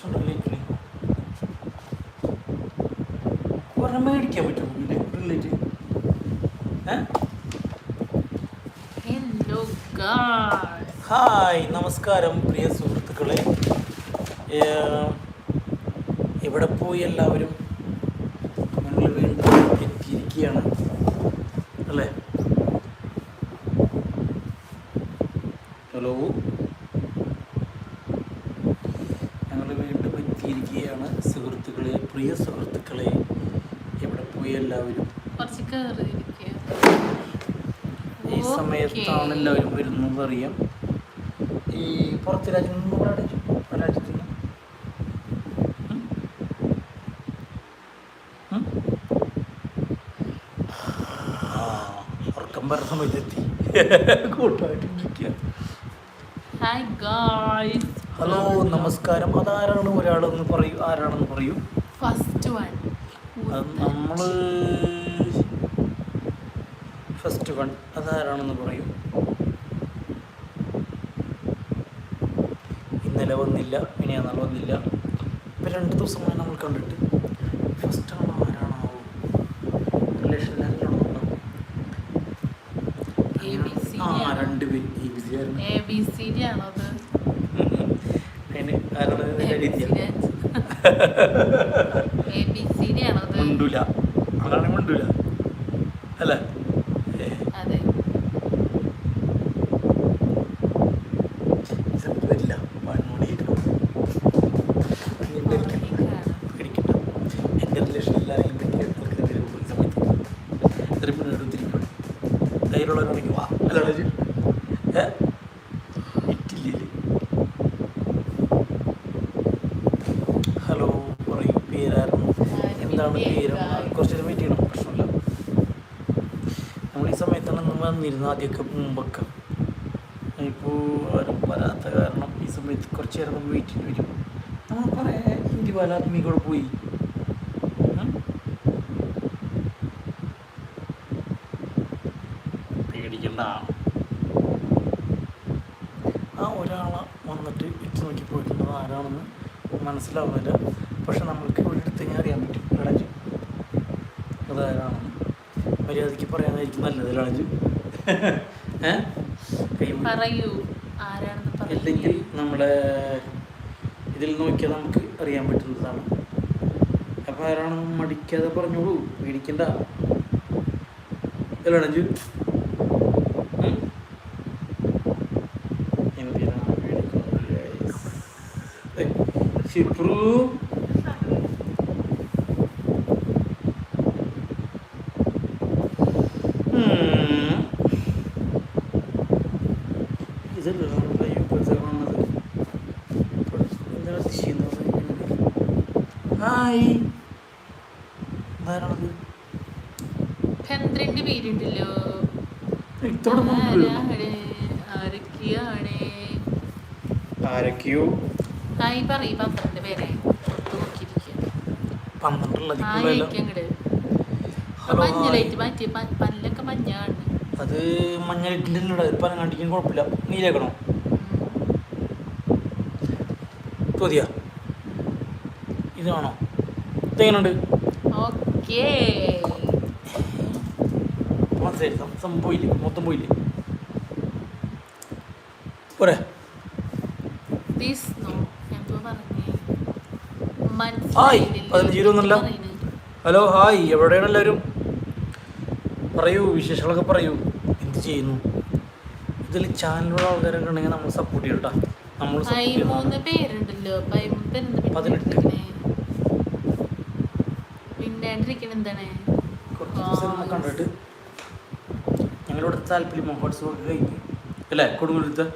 പ്രശ്നമുണ്ടോ ലൈറ്റിന് ഒരെണ്ണം മേടിക്കാൻ പറ്റുമോ പിന്നെ റിലേറ്റ് ഹായ് നമസ്കാരം പ്രിയ സുഹൃത്തുക്കളെ. എവിടെ പോയി എല്ലാവരും ഞങ്ങൾ വീണ്ടും എത്തിയിരിക്കുകയാണ് അല്ലേ ഹലോ ഞങ്ങൾ വീണ്ടും എത്തിയിരിക്കുകയാണ് സുഹൃത്തുക്കളെ പ്രിയ സുഹൃത്തുക്കളെ എവിടെ പോയി എല്ലാവരും കുറച്ച് കയറിയിരിക്കുക ഈ സമയത്താണ് എല്ലാവരും വരുന്നത് അറിയാം. ഈ പുറത്ത് രാജ്യം രാജ്യത്തിന് ഉറക്കം വരുന്ന സമയത്തെത്തി കൂട്ടായിട്ട് ഇരിക്കുക ഹായ് ഗായ്സ് ഹലോ നമസ്കാരം. അതാരാണ് ഒരാളെന്ന് പറയൂ ആരാണെന്ന് പറയൂ? ഫസ്റ്റ് വൺ നമ്മൾ നമ്മൾ ഫസ്റ്റ് വൺ അതാരാണെന്ന് പറയും. ഇന്നലെ വന്നില്ല മിനിയാന്നാൾ വന്നില്ല. ഇപ്പം രണ്ട് ദിവസമായി നമ്മൾ കണ്ടിട്ട് ഫസ്റ്റ് ആണ് റിലേഷനിലാണോ ABC ആ? രണ്ട് പേര് എ ബി സി ആയിരുന്നു. എ ബി സി ആണോ അത്? ആരാണ് മുണ്ടൂല. അതാണ് മുണ്ടൂല. അല്ലേ ഏ അതെ ഇത് വരില്ല പണിയായിരിക്കും പേടിക്കണ്ട എന്റെ റിലേഷനിലാരെങ്കിലും പറ്റിയ ആൾക്കാർ വരും ഈ സമയത്ത് ഇത്രയും മുന്നോട്ട് തിരിക്കും ധൈര്യമുള്ളവരാണെങ്കിൽ വാ അല്ലാതെ ചെയ്യും. ഏ ഇറ്റില്ലേ ഹലോ പറയൂ പേരായിരുന്നു എന്താണ് തീരം? കുറച്ച് നേരം വെയിറ്റ് ചെയ്യണം പ്രശ്നമില്ല. നമ്മൾ ഈ സമയത്താണ് നമ്മൾ വന്നിരുന്നത് ആദ്യമൊക്കെ മുമ്പൊക്കെ. ഇപ്പോൾ ആരും വരാത്ത കാരണം ഈ സമയത്ത് കുറച്ച് നേരം നമ്മൾ വെയിറ്റ് ചെയ്ത് വരും. നമ്മൾ കുറേ ഹിന്ദി ബാലാത്മികൂടെ പോയി? പേടിക്കണ്ട. ആ ഒരാളെ വന്നിട്ട് ഇട്ട് നോക്കി പോയിട്ടുള്ളത് ആരാണെന്ന് മനസ്സിലാവുന്നില്ല പക്ഷെ നമ്മൾക്ക് ഇവിടെ എടുത്ത് കഴിഞ്ഞാൽ അറിയാൻ പറ്റും ഇളജ് അതാരാണെന്ന് മര്യാദയ്ക്ക് പറയാനായിരിക്കും നല്ലത് പറയൂ. ആരാണെന്ന് അല്ലെങ്കിൽ നമ്മുടെ ഇതിൽ നോക്കിയാൽ നമുക്ക് അറിയാൻ പറ്റുന്നതാണ്. അപ്പം ആരാണ് മടിക്കാതെ പറഞ്ഞോളൂ. പേടിക്കണ്ട. ഇളണജു എന്തിനാണ് പേടിക്കുന്നത്? ഏയ്, ഷിപ്രു ഉം. ഇതല്ല നമ്മുടെ ഇപ്പോഴത്തെ കാണുന്നത് ഇപ്പോൾ എന്താണ് ചെയ്യുന്നത് ഹായ് ആരാണത് പന്ത്രണ്ട് പേരുണ്ടല്ലോ ഇത്തോടെ മുമ്പ് ആരാണ് ആരൊക്കെയാണ് ആരൊക്കെയോ ഹായ് പറയ് പന്ത്രണ്ട് പേരെ പുറത്ത് നോക്കിയിരിക്കുക പന്ത്രണ്ടുള്ള ഹായ് അങ്ങട് ഹലോ മഞ്ഞളായിട്ട് മാറ്റി പ- പല്ലൊക്കെ മഞ്ഞാണ് അത് മഞ്ഞളിട്ടിന്റെ കുഴപ്പമില്ല. നീലേക്കണോ തോതിയാ? ഇത് വേണോ ഇതെങ്ങനെയുണ്ട് ഓക്കേ. മനസ്സിലായി സംഭവം പോയില്ലേ മൊത്തം പോയില്ലേ പോരെ ഹായ്. പതിനഞ്ച് ഇരുപതൊന്നുമല്ല. ഹലോ ഹായ് എവിടെയാണ് എല്ലാവരും? പറയൂ വിശേഷങ്ങളൊക്കെ പറയൂ. എന്ത് ചെയ്യുന്നു? ഇതിൽ ചാനലുള്ള ആൾക്കാരൊക്കെ ഉണ്ടെങ്കിൽ നമ്മൾ സപ്പോർട്ട് നമ്മൾ പതിമൂന്ന് പേരെന്താ പിന്നെ പതിനെട്ട്. ഇരിക്കണേ? കണ്ടിട്ട് ഞങ്ങളിവിടെ താല്പര്യം മഹോത്സവമൊക്കെ കഴിഞ്ഞ്. അല്ലേ? കൊടുങ്ങല്ലൂരത്തെ?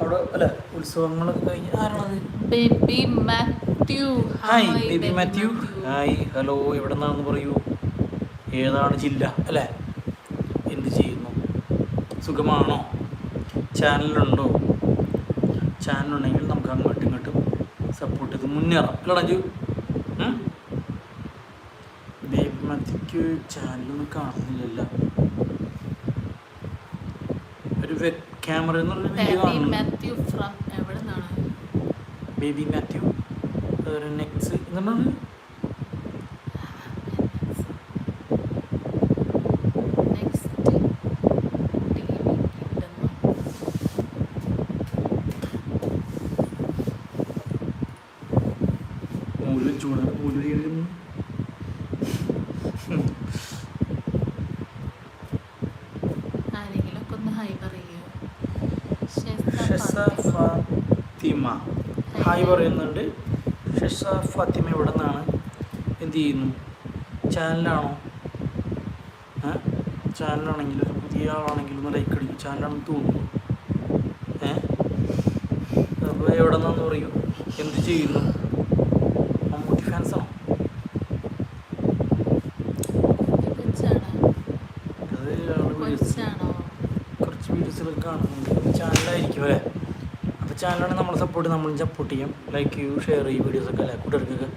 അവിടെ അല്ലേ ഉത്സവങ്ങളൊക്കെ കഴിഞ്ഞ്. ആരാണത്? Baby Mathew. Hi Baby Mathew. Hi hello എവിടെ നിന്നാണെന്ന് പറയൂ. ഏതാണ് ജില്ല? അല്ലേ? എന്ത് ചെയ്യുന്നു? സുഖമാണോ? ചാനലുണ്ടോ ചാനലുണ്ടെങ്കിൽ നമുക്ക് അങ്ങോട്ടും ഇങ്ങോട്ടും സപ്പോർട്ട് ചെയ്ത് മുന്നേറാം. അല്ലേ മാത്യുക്ക് ചാനലൊന്നും കാണുന്നില്ലല്ലോ. ഒരു വെബ് ക്യാമറ എന്ന് പറഞ്ഞ വീഡിയോ ബേബി കാണുന്നു. മാത്യു ബേബി നെക്സ് എന്താണ് നെക്സ്റ്റ് ടി വി കിട്ടുന്നു മൂൽ ചൂടാണ് മൂൽ വീഴുന്നു ആരെങ്കിലും ഒക്കെ ഒന്ന് ഹായ് പറയൂ. ഷെസ ഫാത്തിമ. ഹായ് പറയുന്നുണ്ട്. ഷെസ ഫാത്തിമ ഇവിടെ നിന്നാണ് എന്ത് ചെയ്യുന്നു? ചാനലാണോ? ചാനലാണെങ്കിലും? ഒരു പുതിയ ആളാണെങ്കിലും ഒന്ന് ലൈക്ക് അടിക്കും. ചാനലാണെന്ന് തോന്നുന്നു. ഏ? അപ്പോൾ എവിടെ നിന്നാന്ന് പറയൂ. എന്ത് ചെയ്യുന്നു? മമ്മൂട്ടി ഫാൻസാണോ കൊച്ചാണോ അത് ആൾ വീഡിയോസ് കൊച്ചാണോ കുറച്ച് വീഡിയോസുകൾ കാണുന്നുണ്ട് ചാനലായിരിക്കും അല്ലേ അപ്പോൾ ചാനലാണ് നമ്മൾ സപ്പോർട്ട് നമ്മൾ സപ്പോർട്ട് ചെയ്യും. ലൈക്ക് ചെയ്യൂ ഷെയർ ചെയ്യൂ വീഡിയോസൊക്കെ അല്ലേ? കൂട്ടുകാർക്കൊക്കെ.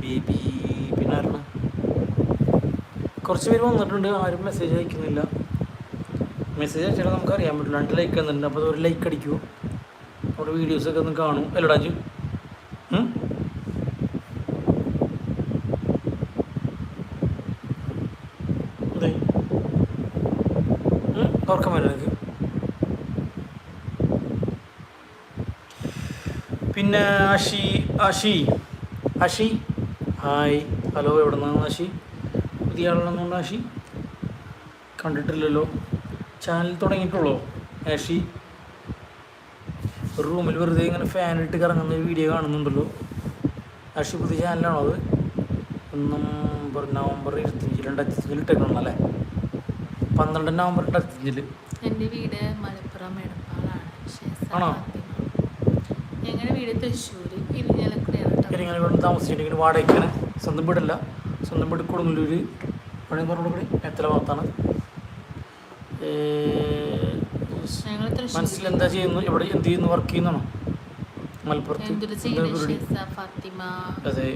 ബേബി പിന്നെ ആരാണ്? കുറച്ച് പേര് വന്നിട്ടുണ്ട് ആരും മെസ്സേജ് അയക്കുന്നില്ല. മെസ്സേജ് അയച്ചാൽ നമുക്ക് അറിയാൻ പറ്റില്ല രണ്ട് ലൈക്ക് തന്നിട്ടുണ്ട് അപ്പോൾ ഒരു ലൈക്ക് അടിക്കൂ. നമ്മുടെ വീഡിയോസൊക്കെ ഒന്ന് കാണും. അല്ലടാ അജു ഉം? അതെ ഉം? ഉറക്കം വരും എനിക്ക് പിന്നെ അഷി ആഷി അഷി ഹായ്. ഹലോ എവിടെ നിന്നാണ് അഷി പുതിയ ആളാണെന്നുണ്ട് ആഷി കണ്ടിട്ടില്ലല്ലോ. ചാനൽ തുടങ്ങിയിട്ടുള്ളോ? ആഷി ഒരു റൂമിൽ വെറുതെ ഇങ്ങനെ ഫാനിട്ട് കറങ്ങുന്ന ഒരു വീഡിയോ കാണുന്നുണ്ടല്ലോ. ആഷി പുതിയ ചാനലാണോ അത്? നവംബർ നവംബർ ഇരുപത്തിയഞ്ച് രണ്ടായിരത്തി ഇട്ടേക്കണം അല്ലേ? പന്ത്രണ്ട് നവംബർ രണ്ടായിരത്തി എന്റെ വീട് മലപ്പുറം എടപ്പാളാണ്. ആണോ? ഞങ്ങളുടെ വീട് തൃശ്ശൂർ ഇരിഞ്ഞാലക്കുടയാണ് താമസിച്ചിട്ട് ഇങ്ങനെ ഇവിടെ വാടകയ്ക്കാണ്. സ്വന്തം വീടല്ല. സ്വന്തം വീട് കൊടുങ്ങല്ലൂർ ഇവിടെ പറഞ്ഞുകൂടി എത്ര ഭാഗത്താണ്. മനസ്സിൽ എന്താ ചെയ്യുന്നു? ഇവിടെ എന്ത് ചെയ്യുന്നു? വർക്ക് ചെയ്യുന്നതാണോ മലപ്പുറത്ത് അതെ.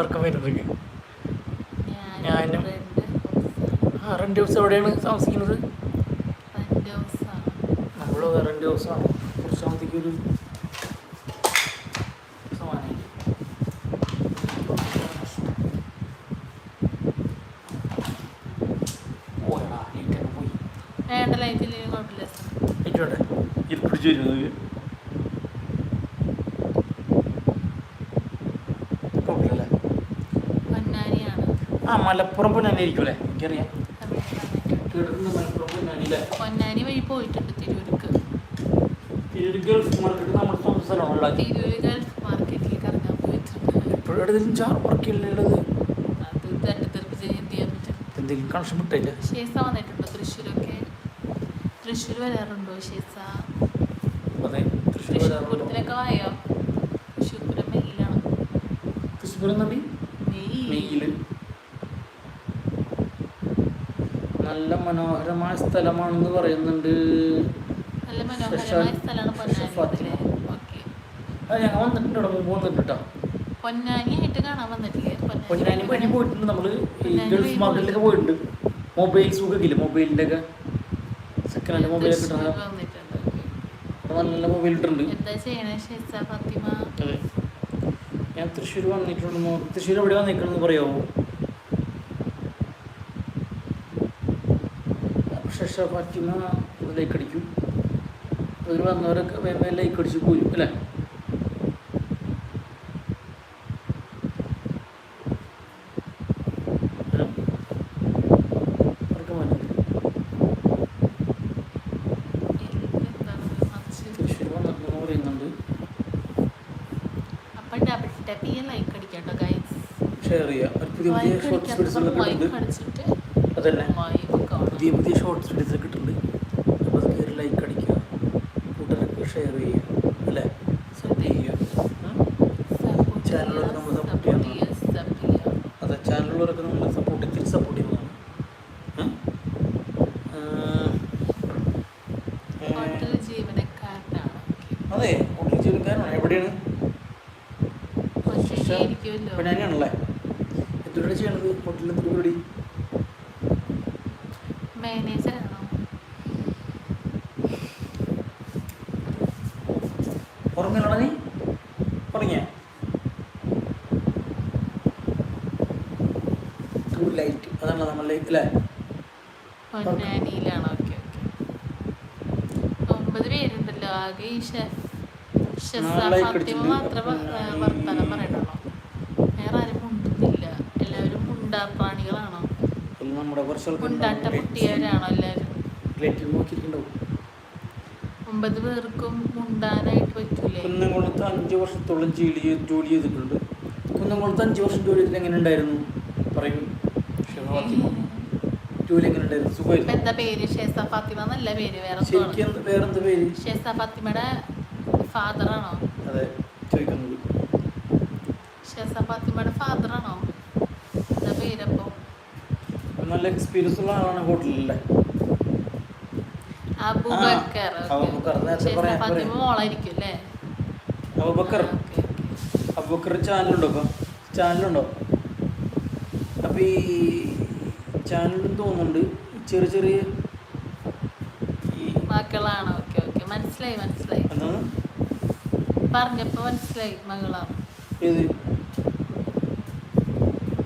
ഉറക്കം വരുന്നത് ഞാനും. ആ റെന്റ് ഹൗസ് എവിടെയാണ് താമസിക്കുന്നത്? നമ്മൾ റെന്റ് ഹൗസാണ് കുറച്ച് ഒരു സമാനം പോയടാ ലൈറ്റൊക്കെ പോയി വേണ്ട ലൈറ്റില്ലെങ്കിൽ കുഴപ്പമില്ല സർ. ലൈറ്റ് വേണ്ടേ ഇത് പിടിച്ചു വരുന്നത് കുഴപ്പമില്ലല്ലേ പൊന്നാനിയാണ് ആ മലപ്പുറം പൊന്നാനി ആയിരിക്കും അല്ലേ? എനിക്കറിയാം. കേട്ടിട്ടുണ്ട് മലപ്പുറം പൊന്നാനി അല്ലേ? പൊന്നാനി വഴി പോയിട്ടുണ്ട് തിരൂർക്ക്. തിരൂർ ഗൾഫ് മാർക്കറ്റ് നമ്മുടെ സ്വന്തം സ്ഥലമാണല്ലോ തിരൂർ ഗൾഫ് മാർക്കറ്റിൽ കറങ്ങാൻ പോയിട്ടുണ്ട്. ഇപ്പോഴും ഏതെങ്കിലും ചാർ വർക്കില്ലുള്ളത് അത് തട്ടിത്തെറിപ്പിച്ച് എന്ത് ചെയ്യാൻ പറ്റും എന്തെങ്കിലും കണക്ഷൻ വിട്ടില്ല ഷേസ വന്നിട്ടുണ്ടോ തൃശ്ശൂരൊക്കെ? തൃശ്ശൂർ വരാറുണ്ടോ ഷേസ അതെ തൃശ്ശൂർ തൃശ്ശൂർ വരാറുണ്ടോ? പൂരത്തിനൊക്കെ വായോ തൃശ്ശൂർ പൂരം മെയിലാണ് തൃശ്ശൂർ നടി മെയ് നല്ല മനോഹരമായ സ്ഥലമാണെന്ന് പറയുന്നുണ്ട്. നല്ല മനോഹരമായ സ്ഥലമാണ് പൊന്നാനി ഫാത്തിമ. ഓക്കെ. അത് ഞങ്ങൾ വന്നിട്ടുണ്ട് ഇവിടെ മുമ്പ് വന്നിട്ടുണ്ട് പൊന്നാനി ആയിട്ട് കാണാൻ വന്നിട്ടില്ലേ? പൊന്നാനി വഴി പോയിട്ടുണ്ട്. നമ്മൾ പൊന്നാനി ഗൾഫ് മാർക്കറ്റിലൊക്കെ പോയിട്ടുണ്ട്. മൊബൈൽ സുഖമൊക്കെ ഇല്ലേ? മൊബൈലിന്റെ ഒക്കെ? സെക്കൻഡ് ഹാൻഡ് മൊബൈൽ നല്ല മൊബൈൽ ഇട്ടുണ്ട് ഞാൻ തൃശ്ശൂർ വന്നിട്ടുണ്ട് തൃശ്ശൂർ എവിടെ വന്നിട്ടുണ്ടെന്ന് പറയാമോ ശേഷ ഫാത്തിമ ലൈക്ക് അടിക്കും. അതിൽ വന്നവരൊക്കെ ലൈക്ക് അടിച്ച് പോരും അല്ലേ? ഷെയർ ചെയ്യാം. പുതിയ പുതിയ ഷോർട്ട് അതന്നെ. കാണാം പുതിയ പുതിയ ഷോർട്സ് വീഡിയോസ് കിട്ടുന്നുണ്ട് അപ്പോൾ അത് കയറി ലൈക്ക് അടിക്കുക. കൂട്ടുകാർക്ക് ഷെയർ ചെയ്യുക. അല്ലേ? സപ്പോർട്ട് ചെയ്യുക. ചാനലുകളൊക്കെ നമ്മൾ സപ്പോർട്ട് ചെയ്യണം. അതെ ചാനലുകളൊക്കെ നമ്മൾ ഉറങ്ങണോ നീ ഉറങ്ങിയ ടു ലൈറ്റ് അതാണ് നമ്മളെ അല്ലേ? പൊന്നാനിയിലാണോ. Okay okay. ഒമ്പത് പേരുണ്ടല്ലോ. ആകെ ഈ ഷെഫ് ഷെഫ് നാല് like ഫാത്തിമ അടിച്ചിട്ടുണ്ട്. മാത്രമേ പൊന്നാനി. വർത്തമാനം പറയണുള്ളൂ വേറെ ആരും മുണ്ടുന്നില്ല. എല്ലാവരും മുണ്ടാ പ്രാണികളാണോ നമ്മുടെ കുറച്ച് മുണ്ടാട്ട കുട്ടിയവരാണോ എല്ലാവരും? ഒമ്പത് പേർക്കും മുണ്ടാനായിട്ട് പറ്റൂലേ? കുന്നംകുളത്ത് അഞ്ച് വർഷത്തോളം ജോലി ജോലി ചെയ്തിട്ടുണ്ട്. കുന്നംകുളത്ത് അഞ്ച് വർഷം ജോലി ചെയ്തിട്ട് എങ്ങനെ ഉണ്ടായിരുന്നു? പറയൂ. ജോലി എങ്ങനെ ഉണ്ടായിരുന്നു? സുഖമായിരുന്നു? എന്താ പേര്? ഷേസ ഫാത്തിമ എന്നല്ല പേര്? വേറെ ശരിക്കും എന്ത് എന്താ പേര്? ഷേസ ഫാത്തിമയുടെ ഫാദറാണോ അതെ ചോദിക്കുന്നത്. ഷേസ ഫാത്തിമയുടെ ഫാദറാണോ എന്താ പേരപ്പോ നല്ല എക്സ്പീരിയൻസ് ഉള്ള ആളാണ് ഹോട്ടലിലെ. ഓക്കേ. അബൂബക്കർ. ചാനലുണ്ടോ ഇപ്പം? ചാനലുണ്ടോ? അപ്പം ഈ ചാനലും തോന്നുന്നുണ്ട് ചെറിയ ചെറിയ ഈ മക്കളാണോ ഓക്കെ ഓക്കെ. മനസ്സിലായി മനസ്സിലായി. പറഞ്ഞപ്പോ മനസ്സിലായി മകളാണ്.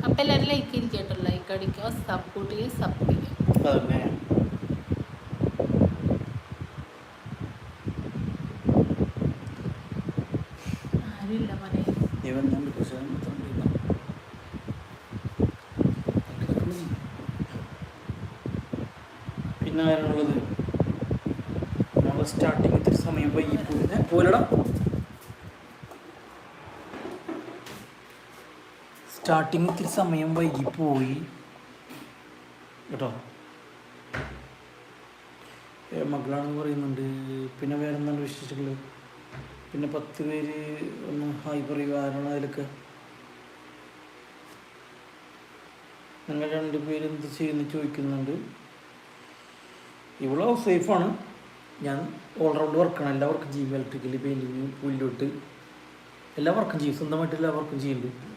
അപ്പൊ എല്ലാരും ലൈക്ക് ഇരിക്കട്ടോ ലൈക്ക് അടിക്കുക സപ്പോർട്ട് ചെയ്യുക സബ് ചെയ്യുക അതന്നെ ആരുമില്ല മോനെ ഇവൻ ഞാൻ പക്ഷേ മാത്രം ചെയ്യുന്നു. പിന്നെ ആരാണുള്ളത് നമ്മൾ സ്റ്റാർട്ടിങ് ഇത്തിരി സമയം വൈകി പോയി ഏ, പോലെടാ സ്റ്റാർട്ടിങ് ഇത്തിരി സമയം വൈകിപ്പോയി പോയി. കേട്ടോ? മകളാണ് മകളാണെന്ന് പറയുന്നുണ്ട്. പിന്നെ വേറെ എന്താണ് വിശേഷങ്ങൾ പിന്നെ പത്ത് പേര് ഒന്ന് ഹായ് പറയുക ആരാണ് അതിലൊക്കെ? നിങ്ങൾ രണ്ടുപേരും എന്ത് ചെയ്യുന്നു ചോദിക്കുന്നുണ്ട്. ഇവളോ സേഫാണ് ഞാൻ ഓൾറൗണ്ട് വർക്കാണ് എല്ലാ വർക്കും ചെയ്യും. ഇലക്ട്രിക്കൽ പെയിന്റിങ് പുല്ലോട്ട് എല്ലാ വർക്കും ചെയ്യും. സ്വന്തമായിട്ട് എല്ലാ വർക്കും ചെയ്യുന്നുണ്ട്.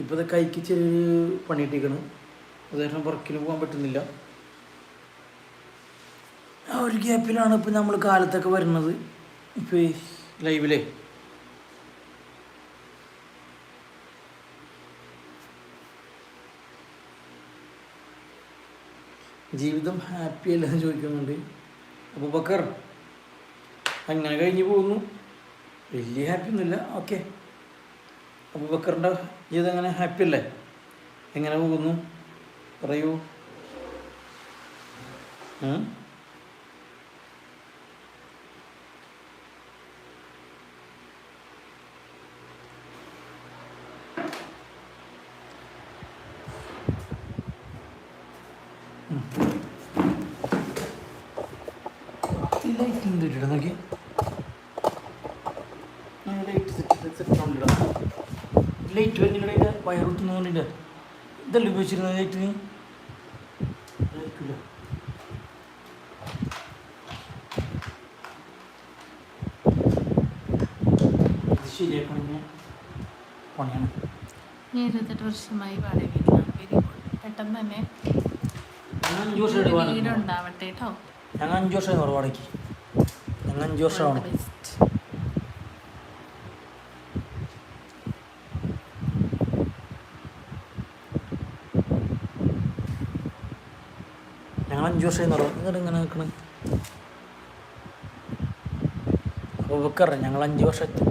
ഇപ്പോൾ ഇത് കൈക്ക് ചെറിയൊരു പണിയിട്ടിരിക്കണം. അത് കാരണം വർക്കിന് പോകാൻ പറ്റുന്നില്ല. ആ ഒരു ഗ്യാപ്പിലാണ് ഇപ്പോൾ നമ്മൾ കാലത്തൊക്കെ വരുന്നത്. ഇപ്പോൾ ലൈവിലേ ജീവിതം ഹാപ്പി അല്ലെന്ന് ചോദിക്കുന്നുണ്ട്. അപ്പോൾ ബക്കർ അങ്ങനെ കഴിഞ്ഞ് പോകുന്നു. വലിയ ഹാപ്പി ഒന്നുമില്ല. ഓക്കെ അപ്പോൾ ബക്കറിന്റെ ജീവിതം എങ്ങനെ? ഹാപ്പി അല്ലേ? എങ്ങനെ പോകുന്നു? പറയൂ ഉം? ഈ ലൈറ്റ് എന്ത് ഇട്ടിട്ട് നോക്കി ലൈറ്റ് സെറ്റ് സെറ്റ് ഉണ്ടോ ലൈറ്റ് വയർ കുത്തുന്നതുകൊണ്ടില്ല ഇതല്ലേ ഉപയോഗിച്ചിരുന്നത് ലൈറ്റ് നീ ആയിരിക്കില്ല. ഇത് ശരിയാക്കണമെങ്കിൽ പണിയാണ്. ഞാൻ ഇരുപത്തെട്ട് വർഷമായി വാടക വീട്ടിലാണ് വെരി പെട്ടെന്ന് തന്നെ അഞ്ച് വർഷമായിട്ട് കേട്ടോ ഞങ്ങൾ അഞ്ച് വർഷമായി വാടകയ്ക്ക്. ഞങ്ങൾ അഞ്ച് വർഷമാണ് അഞ്ച് വർഷമായി നടക്കും എന്നിട്ട് ഇങ്ങനെ നിൽക്കണം അപ്പോൾ വെക്കറ ഞങ്ങൾ അഞ്ച് വർഷത്തെ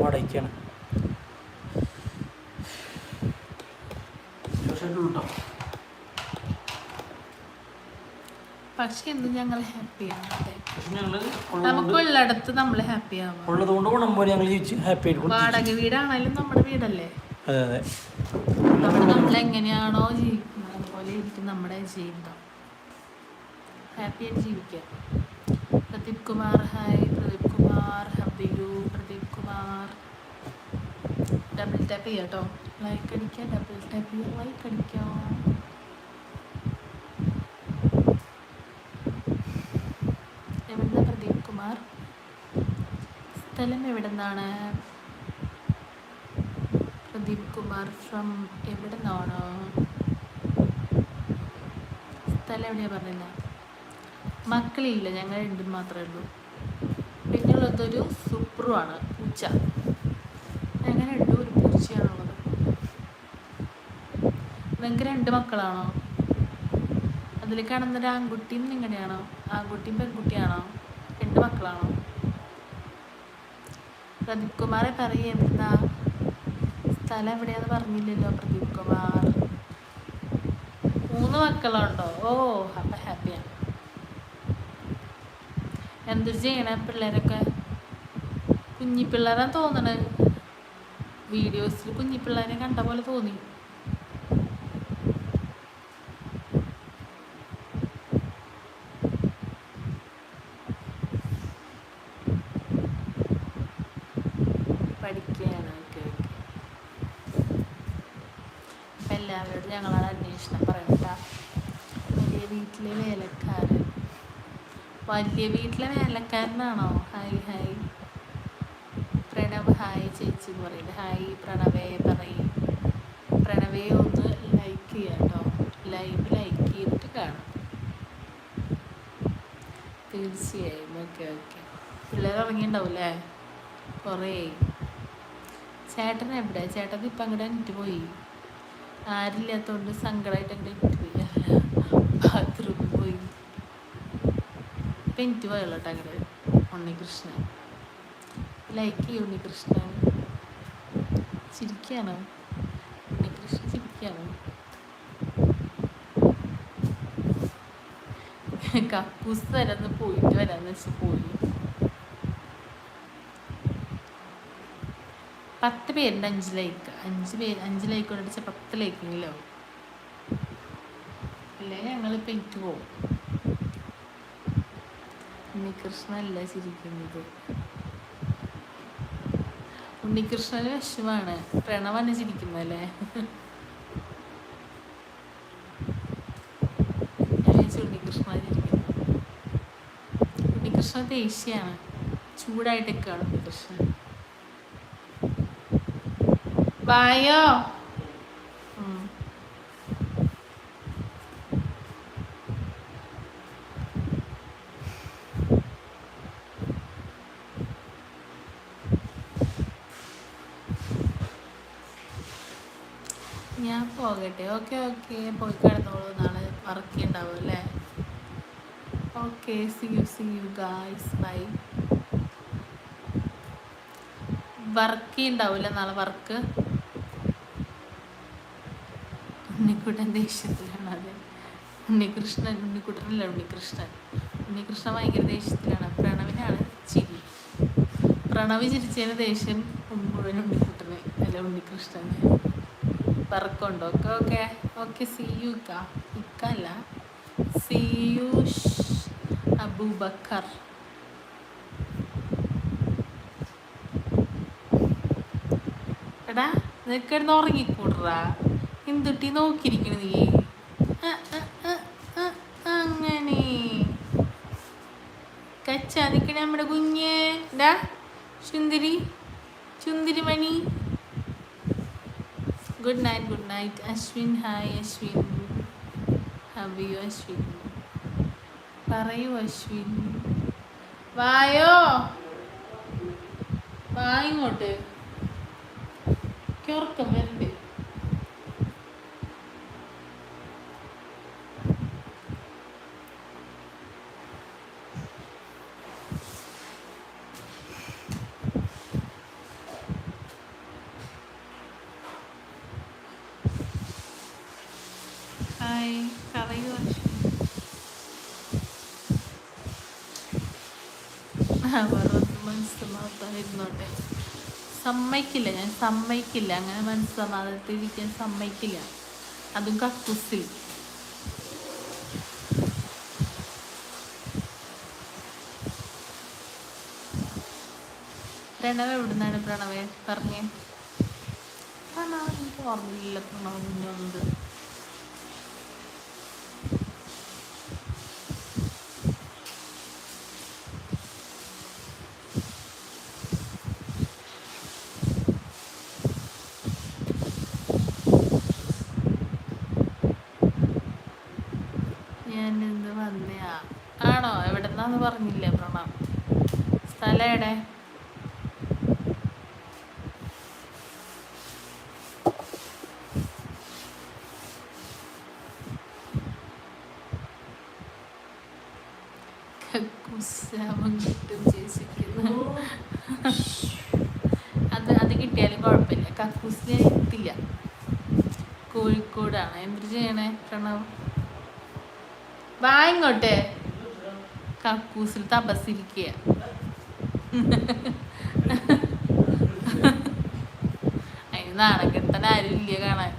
വാടകയ്ക്കാണ് പക്ഷെ എന്ത് ഞങ്ങൾ ഹാപ്പിയാണ് നമുക്കുള്ളിടത്ത് നമ്മൾ ഹാപ്പി ആവാം. ഉള്ളത് കൊണ്ട് ഗുണം പോലെ ഞങ്ങൾ ജീവിച്ച് ഹാപ്പി ആയിട്ട്. വാടക വീടാണെങ്കിലും നമ്മുടെ വീടല്ലേ? അതെ അതെ. നമ്മൾ എങ്ങനെയാണോ ജീവിക്കുന്നത് അതുപോലെ ഇരിക്കും നമ്മുടെ ജീവിതം. ഹാപ്പി ആയിട്ട് ജീവിക്കുക പ്രദീപ് കുമാർ ഹായ് പ്രദീപ് കുമാർ ഹബിയു പ്രദീപ് കുമാർ. ഡബിൾ ടാപ്പ് ചെയ്യാം കേട്ടോ ലൈക്ക് അടിക്കുക ഡബിൾ ടാപ്പ് ചെയ്യാം. ലൈക്ക് അടിക്കാം. എവിടുന്ന പ്രദീപ് കുമാർ? സ്ഥലം എവിടെ നിന്നാണ് പ്രദീപ് കുമാർ ഫ്രം എവിടെ നിന്നാണോ സ്ഥലം എവിടെയാണ് പറഞ്ഞില്ല മക്കളില്ല ഞങ്ങൾ രണ്ടും മാത്രമേ ഉള്ളൂ. പിന്നെയുള്ളതൊരു സുപ്രുവാണ് പൂച്ച. അങ്ങനെ രണ്ടും ഒരു പൂച്ചയാണുള്ളത്? നിങ്ങൾക്ക് രണ്ട് മക്കളാണോ? അതിൽ കാണുന്നൊരു ആൺകുട്ടിയും നിങ്ങളുടെയാണോ ആൺകുട്ടിയും പെൺകുട്ടിയാണോ? രണ്ട് മക്കളാണോ? പ്രദീപ് കുമാറെ പറയേ സ്ഥലം എവിടെയാന്ന് പറഞ്ഞില്ലല്ലോ പ്രദീപ് കുമാർ മൂന്ന് മക്കളുണ്ടോ? ഓ അപ്പം ഹാപ്പിയാണ് എന്തൊരു ചെയ്യണ പിള്ളേരൊക്കെ? കുഞ്ഞിപ്പിള്ളേരാ തോന്നണ് വീഡിയോസിൽ കുഞ്ഞിപ്പിള്ളേരെ കണ്ട പോലെ തോന്നി പഠിക്കുകയാണ് ഓക്കെ ഓക്കെ അപ്പം എല്ലാവരോടും ഞങ്ങളാണ് അന്വേഷണം പറയണ്ട വലിയ വീട്ടിലെ വേലക്കാരൻ വലിയ വീട്ടിലെ വേലക്കാരനാണോ? Hi hi. പ്രണവ് ഹായ് ചേച്ചി പറയുന്നത്. ഹായ് പ്രണവേ പറയും. പ്രണവേ ഒന്ന് ലൈക്ക് ചെയ്യാം കേട്ടോ. ലൈവ് ലൈക്ക് ചെയ്തിട്ട് കാണാം. തീർച്ചയായും. ഓക്കെ ഓക്കെ പിള്ളേർ ഇറങ്ങിയിട്ടുണ്ടാവും അല്ലേ? കുറേ. ചേട്ടൻ എവിടെ? ചേട്ടൻ ഇപ്പം അങ്ങോട്ട് എനിക്ക് പോയി. ആരില്ലാത്തതുകൊണ്ട് സങ്കടമായിട്ട് അങ്ങോട്ട് പോയി ബാത്റൂമിൽ പോയി ഇപ്പം എനിക്ക് പോയുള്ളൂ കേട്ടോ അങ്ങോട്ട് ഉണ്ണികൃഷ്ണൻ. ലൈക്ക് ചെയ്യും ഉണ്ണികൃഷ്ണൻ. ചിരിക്കുകയാണ് ഉണ്ണികൃഷ്ണൻ ചിരിക്കുകയാണ് കക്കൂസ് തരാന്ന് പോയിട്ട് വരാന്ന് വെച്ച് പോയി. പത്ത് പേരുണ്ട് അഞ്ച് ലൈക്ക് അഞ്ച് പേര് അഞ്ച് ലൈക്ക് കൊണ്ടിട്ട് പത്ത് ലൈക്കെങ്കിലും അല്ലേ? ഞങ്ങളിപ്പോൾ എനിക്ക് പോവും. ഉണ്ണികൃഷ്ണനല്ല ചിരിക്കുന്നത്. ഉണ്ണികൃഷ്ണന് വിഷമാണ്. പ്രണവാണ് ചിരിക്കുന്നല്ലേ ഉണ്ണികൃഷ്ണ ദേഷ്യാണ് ചൂടായിട്ടൊക്കെയാണ് ഉണ്ണികൃഷ്ണൻ വായോ ഉം. ഞാൻ പോകട്ടെ. Okay okay. പോയി കിടന്നോളൂ. നാളെ വർക്ക് ഉണ്ടാവും അല്ലേ? Okay. See you see you guys bye work ഉണ്ടാവില്ല നാളെ വർക്ക് ഉണ്ണിക്കുട്ടൻ ദേഷ്യത്തിലാണ് അതെ. ഉണ്ണികൃഷ്ണൻ ഉണ്ണിക്കുട്ടനല്ല ഉണ്ണികൃഷ്ണൻ. ഉണ്ണികൃഷ്ണൻ ഭയങ്കര ദേഷ്യത്തിലാണ്. പ്രണവിനാണ് ചിരി. പ്രണവ് ചിരിച്ചതിന് ദേഷ്യം മുഴുവൻ ഉണ്ണിക്കുട്ടനെ അല്ല ഉണ്ണികൃഷ്ണന്. വർക്കുണ്ടോ okay okay. Okay see you ഇക്ക. ഇക്ക അല്ല സി യു അബൂബക്കർ. എടാ നിനക്കിടന്ന് ഉറങ്ങിക്കൂടറാ? എന്തുട്ടി നോക്കിയിരിക്കണ നീ? അങ്ങനെ. കച്ച നിൽക്കണേ നമ്മുടെ കുഞ്ഞ്. എന്താ ചുന്തിരി സുന്ദരി. Mani good night good night Ashwin hi Ashwin ഹബിയോ Ashwin പറയൂ അശ്വിൻ വായോ? വാ ഇങ്ങോട്ട്. എനിക്ക് ഉറക്കം വരണ്ട് ഹായ് പറയൂ അശ്വിൻ വെറുതെ മനസ്സമാധാനിരുന്നോട്ടെ സമ്മതിക്കില്ല. ഞാൻ സമ്മതിക്കില്ല. അങ്ങനെ മനസ്സമാധാനത്തിൽ ഇരിക്കാൻ സമ്മതിക്കില്ല. അതും കക്കൂസിൽ. പ്രണവ് എവിടുന്നാണ് പ്രണവേ? പറഞ്ഞേ. പ്രണവ് എനിക്ക് ഓർമ്മയില്ല. പ്രണവ് മുന്നേ ഉണ്ട് പറഞ്ഞില്ല പ്രണവ് സ്ഥലം എവിടെ കക്കൂസാമം കിട്ടും ചേച്ചിക്കുന്നു അത് അത് കിട്ടിയാലും കുഴപ്പമില്ല. കക്കൂസിന് എത്തില്ല കോഴിക്കോടാണ്. എന്ത് ചെയ്യണേ പ്രണവ്? വാ ഇങ്ങോട്ട്. കക്കൂസിൽ തപസിരിക്കുക അതിന് നാണം കെട്ടാൻ ആരും ഇല്ല കാണാൻ.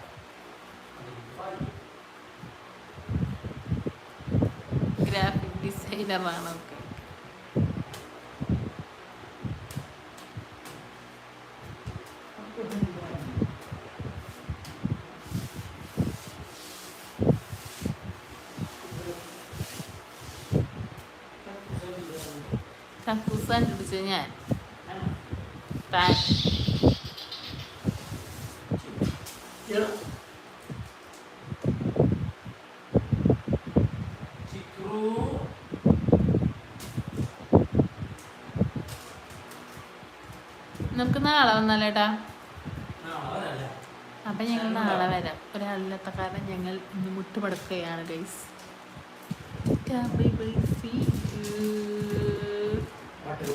ഗ്രാഫിക് ഡിസൈനറാണ് ഒക്കെ കണ്ടുപിടിച്ചത് ഞാൻ താൻ നമുക്ക് നാളെ വന്നാലേട്ടാ. അപ്പം ഞങ്ങൾ നാളെ വരാം. ഒരാളില്ലാത്ത കാരണം ഞങ്ങൾ ഇന്ന് മുട്ടുപടക്കുകയാണ് ഗൈസ് സീ പാട്ട്